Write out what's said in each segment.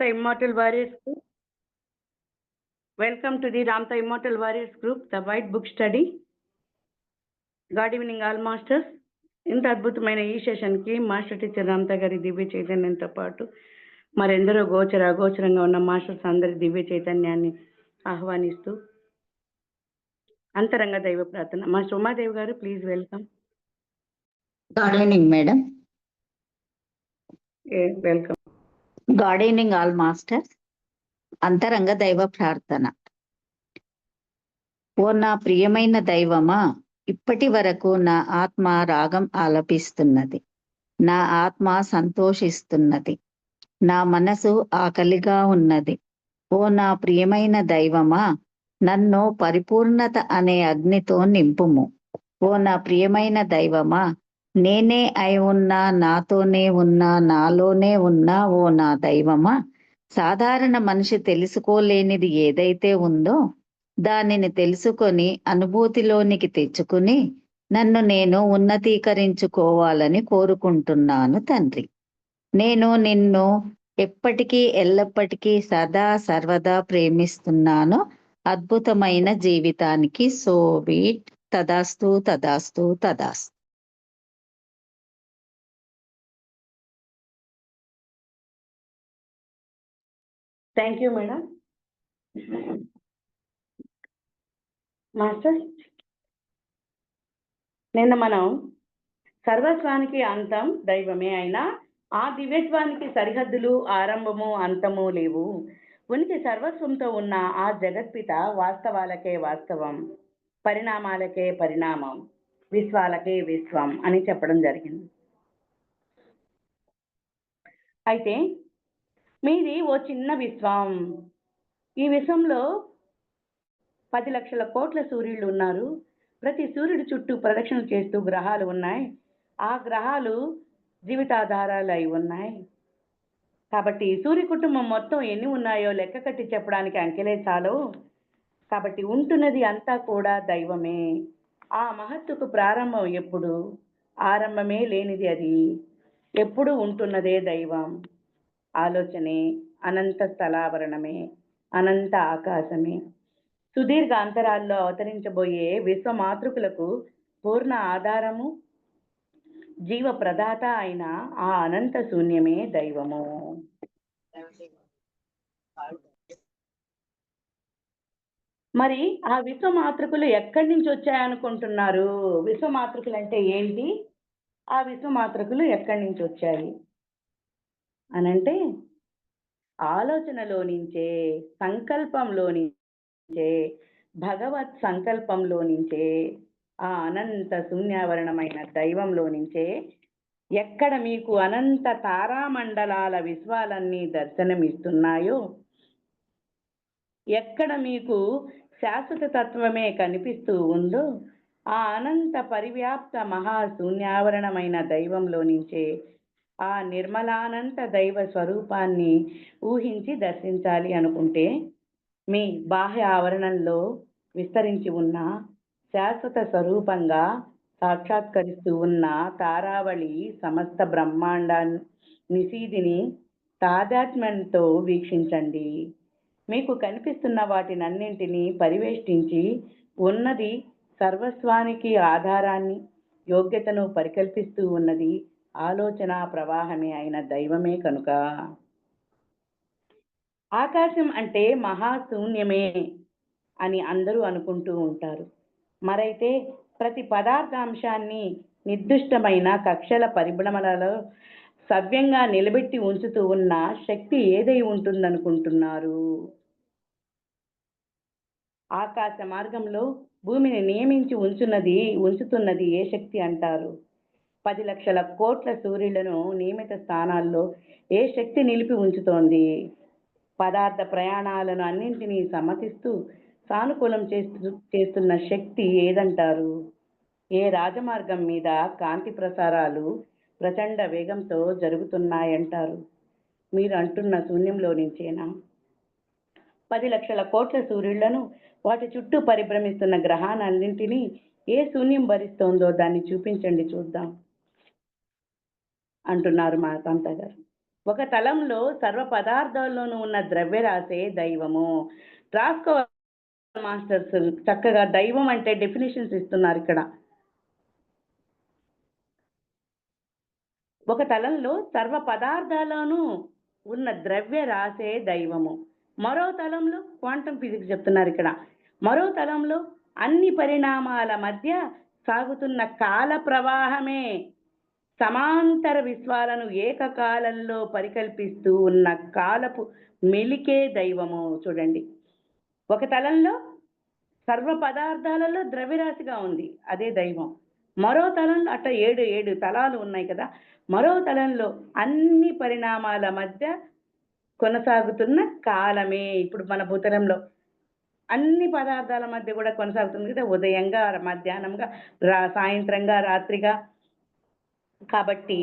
Ramta Immortal Warriors Group. Welcome to the Ramta Immortal Warriors Group, the White Book Study. Good evening all masters ఇంత అద్భుతమైన ఈ సెషన్కి master teacher Ramtha గారి దివ్య చైతన్యంతో పాటు మరెందరో గోచర అగోచరంగా ఉన్న మాస్టర్స్ అందరి దివ్య చైతన్యాన్ని ఆహ్వానిస్తూ అంతరంగ దైవ ప్రార్థన. మాస్టర్ ఉమాదేవి గారు please welcome good evening madam welcome good evening all masters అంతరంగ దైవ ప్రార్థన ఓ నా ప్రియమైన దైవమా ఇప్పటి వరకు నా ఆత్మ రాగం ఆలపిస్తున్నది. నా ఆత్మ సంతోషిస్తున్నది. నా మనసు ఆకలిగా ఉన్నది. ఓ నా ప్రియమైన దైవమా నన్ను పరిపూర్ణత అనే అగ్నితో నింపుము. ఓ నా ప్రియమైన దైవమా నేనే అయి ఉన్నా నాతోనే ఉన్నా నాలోనే ఉన్నా ఓ నా దైవమా? సాధారణ మనిషి తెలుసుకోలేనిది ఏదైతే ఉందో దానిని తెలుసుకొని అనుభూతిలోనికి తెచ్చుకుని నన్ను నేను ఉన్నతీకరించుకోవాలని కోరుకుంటున్నాను తండ్రి. నేను నిన్ను ఎప్పటికీ ఎల్లప్పటికీ సదా సర్వదా ప్రేమిస్తున్నాను. అద్భుతమైన జీవితానికి సోబీట్ తదాస్తు తదాస్తు తదాస్తు. థ్యాంక్ యూ మేడం మాస్టర్ నిన్న మనం సర్వస్వానికి అంతం దైవమే అయినా ఆ దివ్యత్వానికి సరిహద్దులు ఆరంభము అంతము లేవు. ఉనికి సర్వస్వంతో ఉన్న ఆ జగత్పిత వాస్తవాలకే వాస్తవం పరిణామాలకే పరిణామం విశ్వాలకే విశ్వం అని చెప్పడం జరిగింది. అయితే మీది ఓ చిన్న విశ్వం. ఈ విశ్వంలో పది లక్షల కోట్ల సూర్యుళ్ళు ఉన్నారు. ప్రతి సూర్యుడి చుట్టూ ప్రదక్షిణలు చేస్తూ గ్రహాలు ఉన్నాయి. ఆ గ్రహాలు జీవితాధారాలు అయి ఉన్నాయి. కాబట్టి సూర్య కుటుంబం మొత్తం ఎన్ని ఉన్నాయో లెక్క కట్టి చెప్పడానికి అంకెలే చాలు. కాబట్టి ఉంటున్నది అంతా కూడా దైవమే. ఆ మహత్తుకు ప్రారంభం ఎప్పుడు? ఆరంభమే లేనిది అది. ఎప్పుడు ఉంటున్నదే దైవం. ఆలోచనే అనంత స్థలావరణమే అనంత ఆకాశమే. సుదీర్ఘ అంతరాల్లో అవతరించబోయే విశ్వమాతృకులకు పూర్ణ ఆధారము జీవ ప్రదాత అయిన ఆ అనంత శూన్యమే దైవము. మరి ఆ విశ్వమాతృకులు ఎక్కడి నుంచి వచ్చాయనుకుంటున్నారు? విశ్వమాతృకులు అంటే ఏంటి? ఆ విశ్వమాతృకులు ఎక్కడి నుంచి వచ్చాయి? అనంటే ఆలోచనలో నుంచే సంకల్పంలో నుంచే భగవత్ సంకల్పంలో నుంచే ఆ అనంత శూన్యావరణమైన దైవంలో నుంచే ఎక్కడ మీకు అనంత తారామండలాల విశ్వాలన్నీ దర్శనమిస్తున్నాయో ఎక్కడ మీకు శాశ్వత తత్వమే కనిపిస్తూ ఉందో ఆ అనంత పరివ్యాప్త మహాశూన్యావరణమైన దైవంలో నుంచే ఆ నిర్మలానంత దైవ స్వరూపాన్ని ఊహించి దర్శించాలి అనుకుంటే మీ బాహ్య ఆవరణంలో విస్తరించి ఉన్న శాశ్వత స్వరూపంగా సాక్షాత్కరిస్తూ ఉన్న తారావళి సమస్త బ్రహ్మాండ నిశీధిని తాదాత్మ్యంతో వీక్షించండి. మీకు కనిపిస్తున్న వాటినన్నింటినీ పరివేష్టించి ఉన్నది సర్వస్వానికి ఆధారాన్ని యోగ్యతను పరికల్పిస్తూ ఉన్నది ఆలోచన ప్రవాహమే అయిన దైవమే కనుక. ఆకాశం అంటే మహాశూన్యమే అని అందరూ అనుకుంటూ ఉంటారు. మరైతే ప్రతి పదార్థాంశాన్ని నిర్దిష్టమైన కక్షల పరిభ్రమలలో సవ్యంగా నిలబెట్టి ఉంచుతూ ఉన్న శక్తి ఏదై ఉంటుందనుకుంటున్నారు? ఆకాశ మార్గంలో భూమిని నియమించి ఉంచున్నది ఉంచుతున్నది ఏ శక్తి అంటారు? పది లక్షల కోట్ల సూర్యులను నియమిత స్థానాల్లో ఏ శక్తి నిలిపి ఉంచుతోంది? పదార్థ ప్రయాణాలను అన్నింటినీ సమ్మతిస్తూ సానుకూలం చేస్తు చేస్తున్న శక్తి ఏదంటారు? ఏ రాజమార్గం మీద కాంతి ప్రసారాలు ప్రచండ వేగంతో జరుగుతున్నాయంటారు? మీరు అంటున్న శూన్యంలో నుంచేనా? పది లక్షల కోట్ల సూర్యులను వాటి చుట్టూ పరిభ్రమిస్తున్న గ్రహాలన్నింటినీ ఏ శూన్యం భరిస్తోందో దాన్ని చూపించండి చూద్దాం. అంటున్నారు మా తంత గారు. ఒక తలంలో సర్వ పదార్థాల్లోనూ ఉన్న ద్రవ్యరాశే దైవము. రాస్కో మాస్టర్స్. చక్కగా దైవం అంటే డెఫినేషన్స్ ఇస్తున్నారు ఇక్కడ. ఒక తలంలో సర్వ పదార్థాల్లోనూ ఉన్న ద్రవ్య రాసే దైవము. మరో తలంలో క్వాంటం ఫిజిక్స్ చెప్తున్నారు ఇక్కడ. మరో తలంలో అన్ని పరిణామాల మధ్య సాగుతున్న కాల ప్రవాహమే సమాంతర విశ్వాలను ఏకకాలంలో పరికల్పిస్తూ ఉన్న కాలపు మెలికే దైవము. చూడండి. ఒక తలంలో సర్వ పదార్థాలలో ద్రవ్యరాశిగా ఉంది. అదే దైవం. మరో తలంలో అట్ట ఏడు ఏడు తలాలు ఉన్నాయి కదా. మరో తలంలో అన్ని పరిణామాల మధ్య కొనసాగుతున్న కాలమే. ఇప్పుడు మన భూతలంలో అన్ని పదార్థాల మధ్య కూడా కొనసాగుతుంది కదా. ఉదయంగా మధ్యాహ్నంగా రా సాయంత్రంగా రాత్రిగా కాబట్టి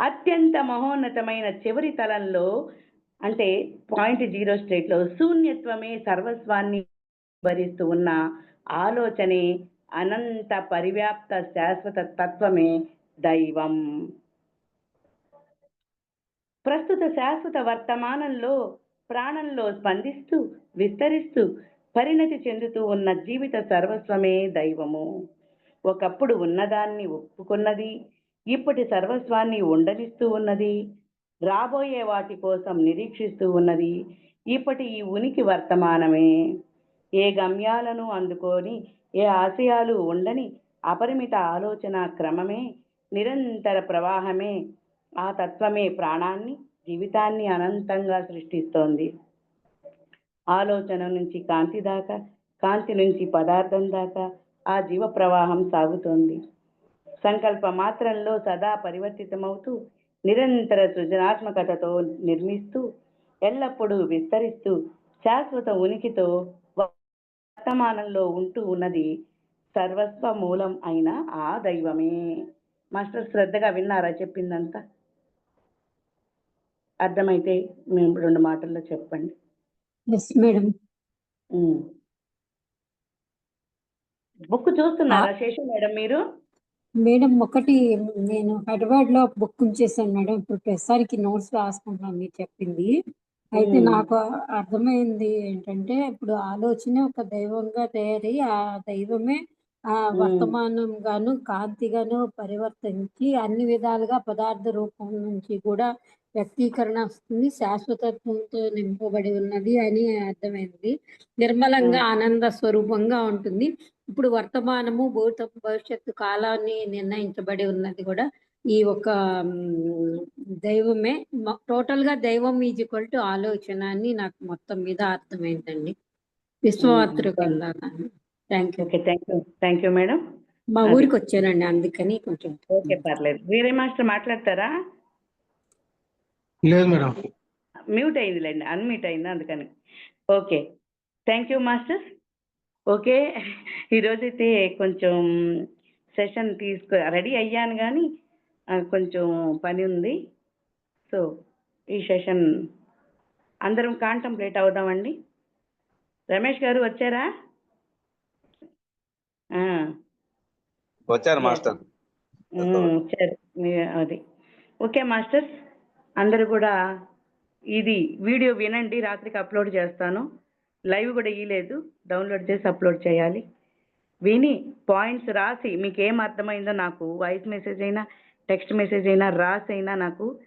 అత్యంత మహోన్నతమైన చివరి తలంలో అంటే పాయింట్ జీరో స్టేట్లో శూన్యత్వమే సర్వస్వాన్ని భరిస్తూ ఉన్న ఆలోచనే అనంత పరివ్యాప్త శాశ్వత తత్వమే దైవం. ప్రస్తుత శాశ్వత వర్తమానంలో ప్రాణంలో స్పందిస్తూ విస్తరిస్తూ పరిణతి చెందుతూ ఉన్న జీవిత సర్వస్వమే దైవము. ఒకప్పుడు ఉన్నదాన్ని ఒప్పుకున్నది ఇప్పటి సర్వస్వాన్ని ఉండలిస్తూ ఉన్నది రాబోయే వాటి కోసం నిరీక్షిస్తూ ఉన్నది. ఇప్పటి ఈ ఉనికి వర్తమానమే. ఏ గమ్యాలను అందుకొని ఏ ఆశయాలు ఉండని అపరిమిత ఆలోచన క్రమమే నిరంతర ప్రవాహమే ఆ తత్వమే ప్రాణాన్ని జీవితాన్ని అనంతంగా సృష్టిస్తోంది. ఆలోచన నుంచి కాంతి దాకా కాంతి నుంచి పదార్థం దాకా ఆ జీవ ప్రవాహం సాగుతోంది. సంకల్ప మాత్రంలో సదా పరివర్తితమవుతూ నిరంతర సృజనాత్మకతతో నిర్మిస్తూ ఎల్లప్పుడూ విస్తరిస్తూ శాశ్వత ఉనికితో వర్తమానంలో ఉంటూ ఉన్నది సర్వస్వ మూలం అయిన ఆ దైవమే. మాస్టర్ శ్రద్ధగా విన్నారా చెప్పిందంతా? అర్థమైతే మేము రెండు మాటల్లో చెప్పండి. మేడం బుక్ చూస్తున్నారా శేషు మేడం మీరు? మేడం ఒకటి నేను హైదరాబాద్లో బుక్ ఉంచేసాను మేడం. ఇప్పుడు ప్రస్తుతానికి నోట్స్ రాసుకుంటున్నాను మీరు చెప్పింది. అయితే. నాకు అర్థమైంది ఏంటంటే ఇప్పుడు ఆలోచన ఒక దైవంగా తయారై ఆ దైవమే ఆ మ్మ్. వర్తమానంగాను కాంతిగాను పరివర్తించి అన్ని విధాలుగా పదార్థ రూపం నుంచి కూడా వ్యక్తీకరణ వస్తుంది శాశ్వతత్వంతో నింపబడి ఉన్నది అని అర్థమైంది. నిర్మలంగా ఆనంద స్వరూపంగా ఉంటుంది. ఇప్పుడు వర్తమానము భూత భవిష్యత్తు కాలాన్ని నిర్ణయించబడి ఉన్నది కూడా ఈ ఒక దైవమే. టోటల్గా దైవం ఈజ్ ఈక్వల్ టు ఆలోచన అని నాకు మొత్తం మీద అర్థమైందండి. విశ్వాత్రికల్లా thank you thank you thank you madam మా. ఊరికి వచ్చానండి అందుకని కొంచెం ఓకే పర్లేదు. వేరే మాస్టర్ మాట్లాడతారా? లేదు మేడం. మ్యూట్ అయిందిలేండి అన్మ్యూట్ అయింది అందుకని. Okay thank you master okay. ఈరోజైతే కొంచెం సెషన్ తీసుకో రెడీ అయ్యాను కానీ కొంచెం పని ఉంది. సో ఈ సెషన్ అందరం కాంటంప్లేట్ అవుదామండి. రమేష్ గారు వచ్చారా? వచ్చారు మాస్టర్. మీ- అది. Okay masters. అందరూ కూడా ఇది వీడియో వినండి రాత్రికి అప్లోడ్ చేస్తాను. లైవ్ కూడా ఇయ్యలేదు. డౌన్లోడ్ చేసి అప్లోడ్ చేయాలి. విని పాయింట్స్ రాసి మీకు ఏం అర్థమైందో నాకు వాయిస్ మెసేజ్ అయినా టెక్స్ట్ మెసేజ్ అయినా రాసి అయినా నాకు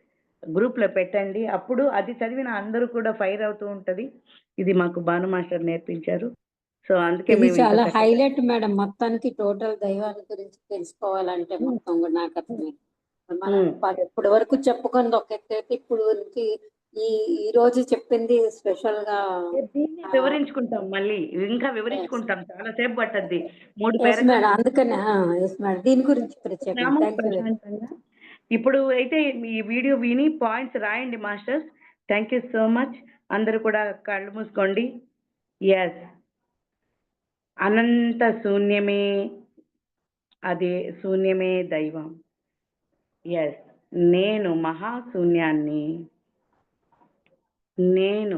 గ్రూప్లో పెట్టండి. అప్పుడు అది చదివిన అందరూ కూడా ఫైర్ అవుతూ ఉంటుంది. ఇది మాకు భాను మాస్టర్ నేర్పించారు. సో అందుకే మేము చాలా హైలైట్ మేడం. మొత్తానికి టోటల్ దైవాన్ని గురించి తెలుసుకోవాలంటే మొత్తం నాకు అర్థమైంది. మనం ఇప్పటి వరకు చెప్పుకుంది ఒక ఎత్తు ఇప్పుడు ఈ ఈ రోజు చెప్పింది స్పెషల్గా దీన్ని వివరించుకుంటాం మళ్ళీ. ఇంకా వివరించుకుంటాం. చాలా సేపు పట్టద్ది. మూడు అందుకనే దీని గురించి ప్రత్యేకంగా. ఇప్పుడు అయితే ఈ వీడియో విని పాయింట్స్ రాయండి masters. Thank you so much అందరూ కూడా కళ్ళు మూసుకోండి. ఎస్ అనంత శూన్యమే అదే శూన్యమే దైవం. ఎస్ నేను మహాశూన్యాన్ని నేను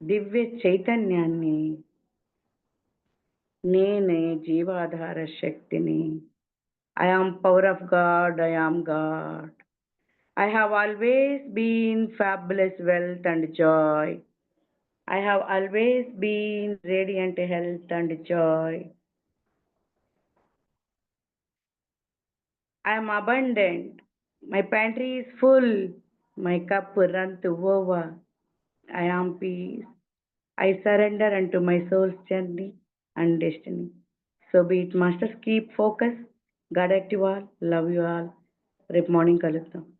దివ్య చైతన్యాన్ని నేనే జీవాధార శక్తిని. I am power of God I am God I have always been fabulous wealth and joy I have always been radiant health and joy I'm abundant my pantry is full My cup runneth over. I am peace. I surrender unto my soul's journey and destiny. So be it, masters. Keep focus. God active all. Love you all. Rip morning. Kalutam.